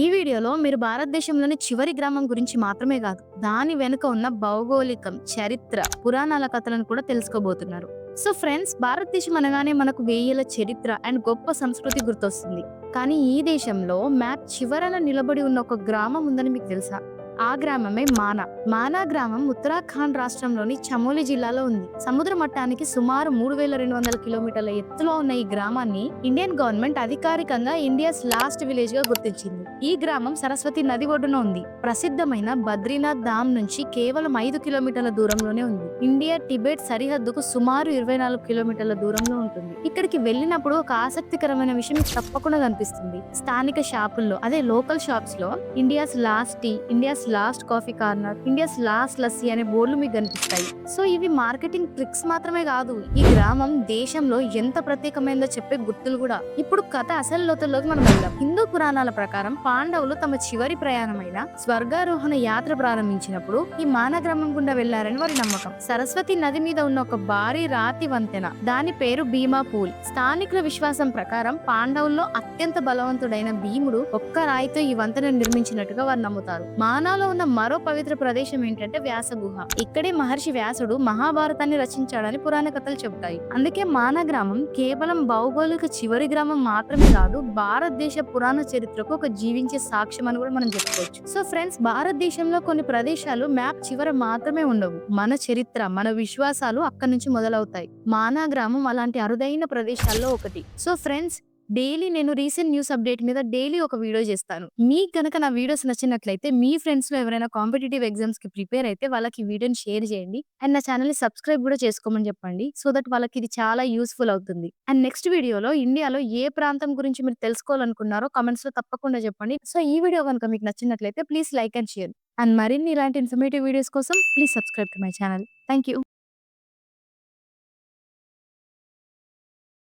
ఈ వీడియోలో మీరు భారతదేశంలోని చివరి గ్రామం గురించి మాత్రమే కాదు దాని వెనుక ఉన్న భౌగోళికం చరిత్ర పురాణాల కథలను కూడా తెలుసుకోబోతున్నారు. సో ఫ్రెండ్స్ భారతదేశం అనగానే మనకు వేయేల చరిత్ర అండ్ గొప్ప సంస్కృతి గుర్తొస్తుంది. కానీ ఈ దేశంలో మ్యాప్ చివరన నిలబడి ఉన్న ఒక గ్రామం ఉందని మీకు తెలుసా? ఆ గ్రామమే మానా. మానా గ్రామం ఉత్తరాఖండ్ రాష్ట్రంలోని చమోలి జిల్లాలో ఉంది. సముద్ర మట్టానికి సుమారు మూడు వేల రెండు వందల కిలోమీటర్ల ఎత్తులో ఉన్న ఈ గ్రామాన్ని ఇండియన్ గవర్నమెంట్ అధికారికంగా ఇండియాస్ లాస్ట్ విలేజ్గా గుర్తించింది. ఈ గ్రామం సరస్వతి నది ఒడ్డున ఉంది. ప్రసిద్ధమైన బద్రీనాథ్ ధామ్ నుంచి కేవలం ఐదు కిలోమీటర్ల దూరంలోనే ఉంది. ఇండియా టిబెట్ సరిహద్దుకు సుమారు ఇరవై నాలుగు కిలోమీటర్ల దూరంలో ఉంటుంది. ఇక్కడికి వెళ్ళినప్పుడు ఒక ఆసక్తికరమైన విషయం తప్పకుండా కనిపిస్తుంది. స్థానిక షాపుల్లో అదే లోకల్ షాప్స్లో India's last tea India's last coffee corner India's last lassi అనే బోర్డులు మీకు కనిపిస్తాయి. సో ఇవి మార్కెటింగ్ ట్రిక్స్ మాత్రమే కాదు ఈ గ్రామం దేశంలో ఎంత ప్రత్యేకమైందో చెప్పే గుర్తులు కూడా. ఇప్పుడు కథ అసలు లోతుల్లోకి మనం వెళ్దాం. హిందూ పురాణాల ప్రకారం పాండవులు తమ చివరి ప్రయాణమైన స్వర్గారోహణ యాత్ర ప్రారంభించినప్పుడు ఈ మాన గ్రామం గుండా వెళ్ళారని వారి నమ్మకం. సరస్వతి నది మీద ఉన్న ఒక భారీ రాతి వంతెన దాని పేరు భీమా పూల్. స్థానికుల విశ్వాసం ప్రకారం పాండవుల్లో అత్యంత బలవంతుడైన భీముడు ఒక్క రాయితో ఈ వంతెన నిర్మించినట్టుగా వారు నమ్ముతారు. మానాలో ఉన్న మరో పవిత్ర ప్రదేశం ఏంటంటే వ్యాస గుహ. ఇక్కడే మహర్షి వ్యాసుడు మహాభారతాన్ని రచించాడని పురాణ కథలు చెబుతాయి. అందుకే మాన గ్రామం కేవలం భౌగోళిక చివరి గ్రామం మాత్రమే కాదు భారతదేశ పురాణ చరిత్రకు ఒక జీవించే సాక్ష్యం అని కూడా మనం చెప్పుకోవచ్చు. సో ఫ్రెండ్స్ భారతదేశంలో కొన్ని ప్రదేశాలు మ్యాప్ చివర మాత్రమే ఉండవు. మన చరిత్ర మన విశ్వాసాలు అక్కడి నుంచి మొదలవుతాయి. మానా గ్రామం అలాంటి అరుదైన ప్రదేశాల్లో ఒకటి. సో ఫ్రెండ్స్ డైలీ నేను రీసెంట్ న్యూస్ అప్డేట్ మీద డైలీ ఒక వీడియో చేస్తాను. మీకు కనుక నా వీడియోస్ నచ్చినట్లయితే మీ ఫ్రెండ్స్లో ఎవరైనా కాంపిటేటివ్ ఎగ్జామ్స్కి ప్రిపేర్ అయితే వాళ్ళకి వీడియోని షేర్ చేయండి. అండ్ నా ఛానల్ని సబ్స్క్రైబ్ కూడా చేసుకోమని చెప్పండి. సో దట్ వాళ్ళకి ఇది చాలా యూస్ఫుల్ అవుతుంది. అండ్ నెక్స్ట్ వీడియోలో ఇండియాలో ఏ ప్రాంతం గురించి మీరు తెలుసుకోవాలనుకున్నారో కమెంట్స్లో తప్పకుండా చెప్పండి. సో ఈ వీడియో కనుక మీకు నచ్చినట్లయితే please like and share. And మరిన్ని ఇలాంటి ఇన్ఫర్మేటివ్ వీడియోస్ కోసం please subscribe to my channel. Thank you